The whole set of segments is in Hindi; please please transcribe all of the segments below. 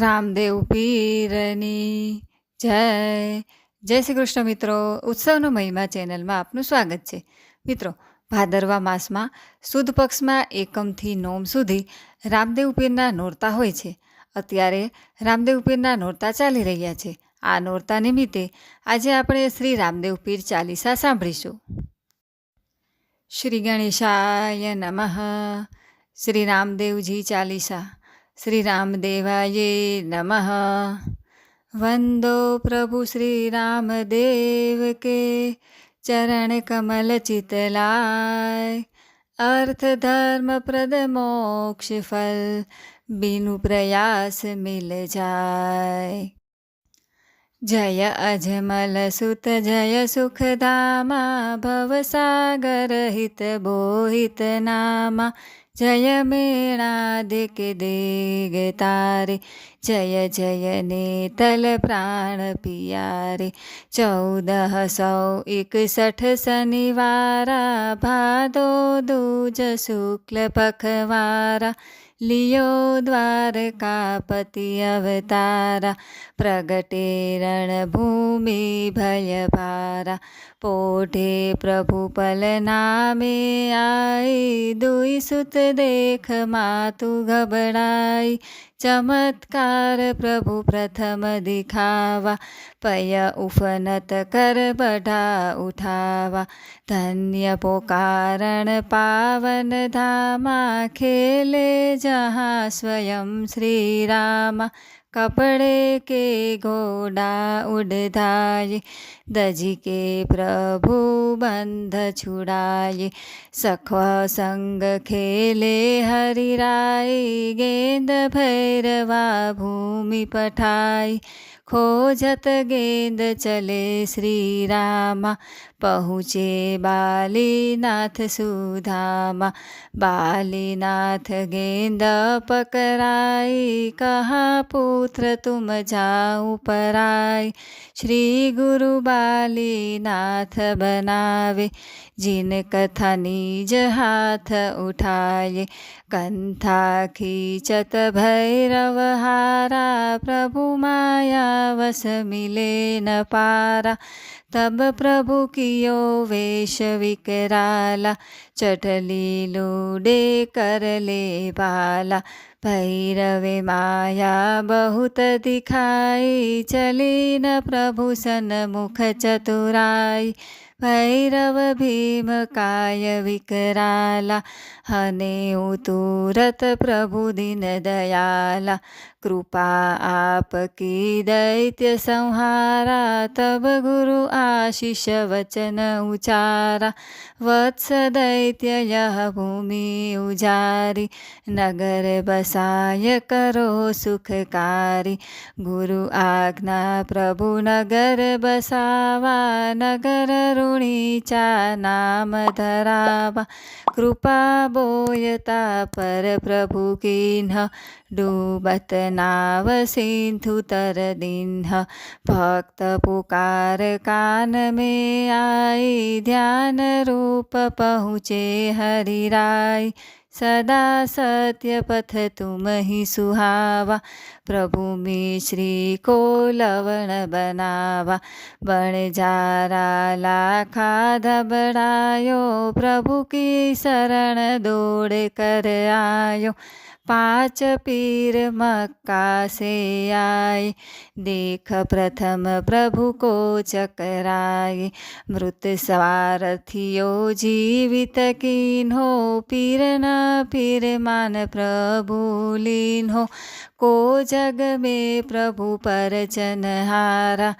રામદેવ પીરની જય. જય શ્રી કૃષ્ણ મિત્રો, ઉત્સવનો મહિમા ચેનલમાં આપનું સ્વાગત છે. મિત્રો, ભાદરવા માસમાં સુદ પક્ષમાં એકમથી નોમ સુધી રામદેવ પીરના નોરતા હોય છે. અત્યારે રામદેવ પીરના નોરતા ચાલી રહ્યા છે. આ નોરતા નિમિત્તે આજે આપણે શ્રી રામદેવ પીર ચાલીસા સાંભળીશું. શ્રી ગણેશાય નમઃ. શ્રી રામદેવજી ચાલીસા. श्रीरामदेवाय नम। वन्दो प्रभु श्रीरामदेव के चरण कमल चितलाय अर्थ धर्म प्रद मोक्ष फल बिनु प्रयास मिल जाय। जय अजमलसुत जय सुखदामा भव सागर हित बोहित नामा। જય મેણા દિક દેગ તારે, જય જય ને તલ પ્રાણ પિયારે. ચૌદ સૌ એકસઠ શનિવારા, ભાદો દુજ શુક્લ પખવારા. લિયો દ્વારકાપતિ અવતારા, પ્રગટે રણભૂમિ ભયભારા. પોઢે પ્રભુ પલ નામે આઈ, દુઈ સુત દેખ માતુ ગબડાઈ ચમત્કાર પ્રભુ પ્રથમ દિખાવા पय उफनत कर बढ़ा उठावा। धन्य पोकारण पावन धामा, खेले जहाँ स्वयं श्री रामा कपड़े के घोड़ा उड़धाये दजी के प्रभु बंध छुड़ाये। सखवा संग खेले हरिराई गेंद भैरवा भूमि पठाई खोजत गेंद चले श्री रामा पहुँचे बालीनाथ सुधामा। बालीनाथ गेंद पकड़ाई, कहा, पुत्र, तुम जाऊँ पराई। श्री गुरु बालीनाथ बनावे, जिन कथा निज हाथ उठाए। कंथा खींचत भैरव हारा, प्रभु माया वस मिले न पारा। तब प्रभु कियो वेश विकराला चटली लूडे कर ले बाला। भैरवे माया बहुत दिखाई चली न प्रभु सन्मुख चतुराई। भैरव भीम काय विकराला હનેઉ તુરત પ્રભુ દિન દયાલા કૃપા આપકી દૈત્ય સંહારા તબ ગુરુ આશિષ વચન ઉચારા વત્સ દૈત્ય યહ ભૂમિ ઉજારી નગર બસાય કરો સુખકારી ગુરુ આજ્ઞા પ્રભુ નગર બસાવા નગર ઋણી ચા નામ ધરાવા કૃપા बोयता पर प्रभु किन्ह, डूबत नाव सिंधु तर दिन्ह। भक्त पुकार कान में आई, ध्यान रूप पहुँचे हरिराय सदा सत्यपथ तुम ही सुहावा. प्रभु मिश्री को लवण बनावा. बणजारा लाखा धबड़ायो प्रभु की शरण दौड़ कर आयो. पाँच पीर मक्का से आए देख प्रथम प्रभु को चकराए मृत स्वार्थियो जीवित कीन हो। पीर न पीर मान प्रभु लीन हो। को जग में प्रभु पर चनहारा।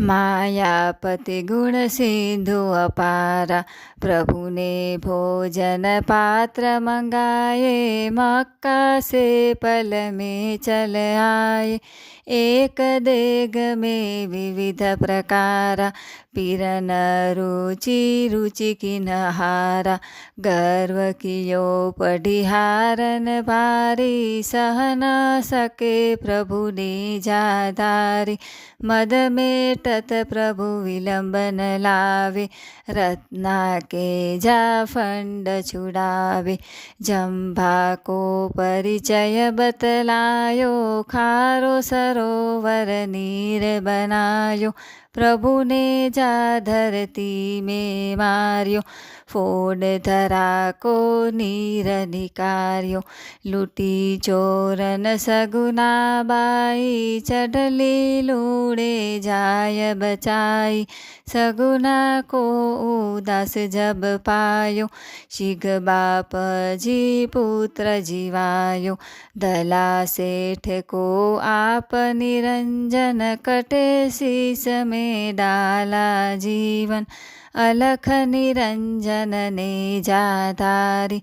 मायापति गुण सिंधु अपारा प्रभु ने भोजन पात्र मंगाए, मक्का से पल में चल आए। एक देग में विविध प्रकार, पीरन रुचि रुचि किन्हारा, गर्व कियो पढ़िहारन भारी सह न सके प्रभु ने जादारी। मद में तत प्रभु विलंबन लावे रत्ना के जाफंड छुड़ावे। जम्भा को परिचय बतलायो, खारो सरोवर नीर बनायो। પ્રભુને જા ધરતી મેં માર્યો ફોડ ધરા કો નીર નિકાર્યો લૂંટી ચોરન સગુના બાઈ ચઢલી લૂડે જાય બચાઈ સગુના કો ઉદાસ જબ પાયો શીઘ બાપજી પુત્ર જીવાયો દલા શેઠ કો આપ નિરંજન કટે શીશ में डाला जीवन अलख निरंजन ने जाधारी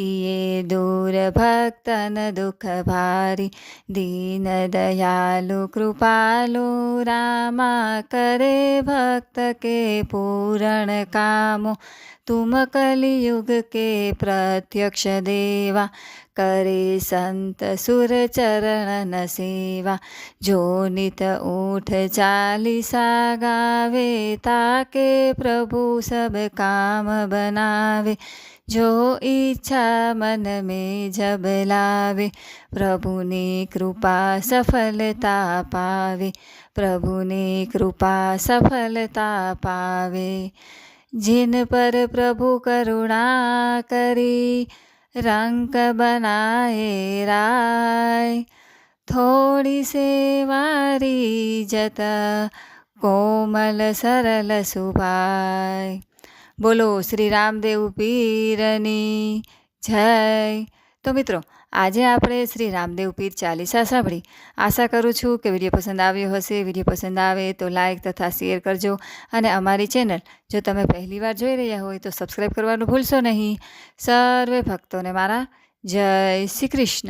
किए दूर भक्तन दुख भारी दीन दयालु कृपालु रामा करे भक्त के पूरण कामो। तुम कलियुग के प्रत्यक्ष देवा करे संत सुर चरण न सेवा। जो नित ऊठ चालीसा गावे ताके प्रभु सब काम बनावे। जो इच्छा मन में जब लावे, प्रभु ने कृपा सफलता पावे, प्रभु ने कृपा सफलता पावे। जिन पर प्रभु करुणा करी रंग बनाए राय। थोड़ी सेवारी जत, कोमल सरल सुभाय। બોલો શ્રી રામદેવ પીરની જય. તો મિત્રો, આજે આપણે શ્રી રામદેવ પીર ચાલીસા સાંભળી. આશા કરું છું કે વીડિયો પસંદ આવ્યો હશે. વીડિયો પસંદ આવે તો લાઇક તથા શેર કરજો અને અમારી ચેનલ જો તમે પહેલીવાર જોઈ રહ્યા હોય તો સબસ્ક્રાઈબ કરવાનું ભૂલશો નહીં. સર્વે ભક્તોને મારા જય શ્રી કૃષ્ણ.